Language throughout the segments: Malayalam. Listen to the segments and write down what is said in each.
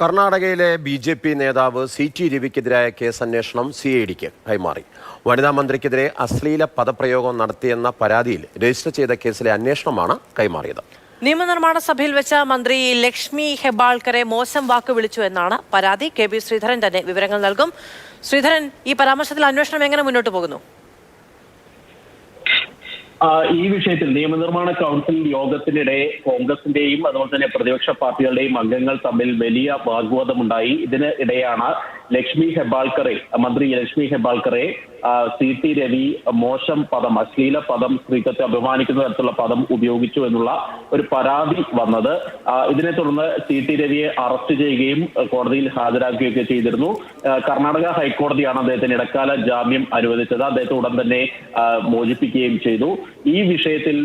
കർണാടകയിലെ ബി ജെ പി നേതാവ് സി ടി രവിക്കെതിരായ കേസ് അന്വേഷണം സി ഐ ഡിക്ക് കൈമാറി. വനിതാ മന്ത്രിക്കെതിരെ അശ്ലീല പദപ്രയോഗം നടത്തിയെന്ന പരാതിയിൽ രജിസ്റ്റർ ചെയ്ത കേസിലെ അന്വേഷണമാണ് കൈമാറിയത്. നിയമനിർമ്മാണ സഭയിൽ വെച്ച മന്ത്രി ലക്ഷ്മി ഹെബാൾക്കറെ മോശം വാക്ക് വിളിച്ചു എന്നാണ് പരാതി. കെ ബി ശ്രീധരൻ തന്നെ വിവരങ്ങൾ നൽകും. ശ്രീധരൻ ഈ പരാമർശത്തിൽ അന്വേഷണം എങ്ങനെ മുന്നോട്ട് പോകുന്നു? ഈ വിഷയത്തിൽ നിയമനിർമ്മാണ കൗൺസിൽ യോഗത്തിനിടെ കോൺഗ്രസിന്റെയും അതുപോലെ തന്നെ പ്രതിപക്ഷ പാർട്ടികളുടെയും അംഗങ്ങൾ തമ്മിൽ വലിയ വാഗ്വാദമുണ്ടായി. ഇതിന് ഇടെയാണ് ലക്ഷ്മി ഹെബാൾക്കറെ മന്ത്രി ലക്ഷ്മി ഹെബാൾക്കറെ സി ടി രവി മോശം പദം അശ്ലീല പദം സ്ത്രീത്വത്തെ അപമാനിക്കുന്ന തരത്തിലുള്ള പദം ഉപയോഗിച്ചു എന്നുള്ള ഒരു പരാതി വന്നത്. ഇതിനെ തുടർന്ന് സി ടി രവിയെ അറസ്റ്റ് ചെയ്യുകയും കോടതിയിൽ ഹാജരാക്കുകയൊക്കെ ചെയ്തിരുന്നു. കർണാടക ഹൈക്കോടതിയാണ് അദ്ദേഹത്തിന് ഇടക്കാല ജാമ്യം അനുവദിച്ചത്. അദ്ദേഹത്തെ ഉടൻ തന്നെ മോചിപ്പിക്കുകയും ചെയ്തു. ഈ വിഷയത്തിൽ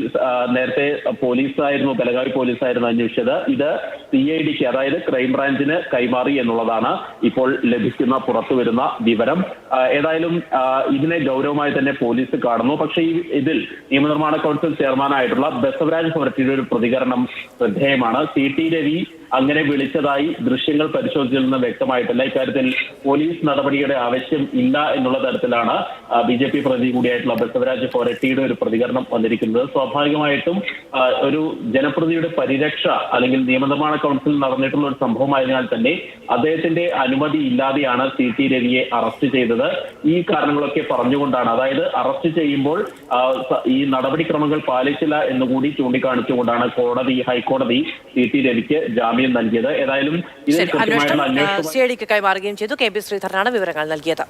നേരത്തെ പോലീസായിരുന്നു ബലഗാവി പോലീസായിരുന്നു അന്വേഷിച്ചത്. ഇത് സി ഐ ഡിക്ക് അതായത് ക്രൈംബ്രാഞ്ചിന് കൈമാറി എന്നുള്ളതാണ് ഇപ്പോൾ ലഭിക്കുന്ന പുറത്തു വരുന്ന വിവരം ഏതായാലും ഇതിനെ ഗൗരവമായി തന്നെ പോലീസ് കാണുന്നു. പക്ഷേ ഈ ഇതിൽ നിയമനിർമ്മാണ കൗൺസിൽ ചെയർമാനായിട്ടുള്ള ബസവരാജ് ഹൊരട്ടിയുടെ ഒരു പ്രതികരണം ശ്രദ്ധേയമാണ്. സി ടി രവി അങ്ങനെ വിളിച്ചതായി ദൃശ്യങ്ങൾ പരിശോധിച്ചതിൽ വ്യക്തമായിട്ടില്ല. ഇക്കാര്യത്തിൽ പോലീസ് നടപടിയുടെ ആവശ്യം ഇല്ല എന്നുള്ള തരത്തിലാണ് ബി ജെ പി പ്രതി കൂടിയായിട്ടുള്ള ബസവരാജ് ഹൊരട്ടിയുടെ ഒരു പ്രതികരണം വന്നിരിക്കുന്നത്. സ്വാഭാവികമായിട്ടും ഒരു ജനപ്രതിയുടെ പരിരക്ഷ അല്ലെങ്കിൽ നിയമനിർമ്മാണ കൗൺസിൽ നടന്നിട്ടുള്ള ഒരു സംഭവമായതിനാൽ തന്നെ അദ്ദേഹത്തിന്റെ അനുമതി ഇല്ലാതെയാണ് സി ടി രവിയെ അറസ്റ്റ് ചെയ്തത്. ഈ കാരണങ്ങളൊക്കെ പറഞ്ഞുകൊണ്ടാണ്. അതായത് അറസ്റ്റ് ചെയ്യുമ്പോൾ ഈ നടപടിക്രമങ്ങൾ പാലിച്ചില്ല എന്നുകൂടി ചൂണ്ടിക്കാണിച്ചുകൊണ്ടാണ് കോടതി ഹൈക്കോടതി സി ടി രവിക്ക് ജാമ്യം നൽകിയത്. ഏതായാലും ശരി കൃത്യമായിട്ടുള്ള അന്വേഷണം കൈമാറുകയും ചെയ്തു. കെ ബി ശ്രീധരനാണ് വിവരങ്ങൾ നൽകിയത്.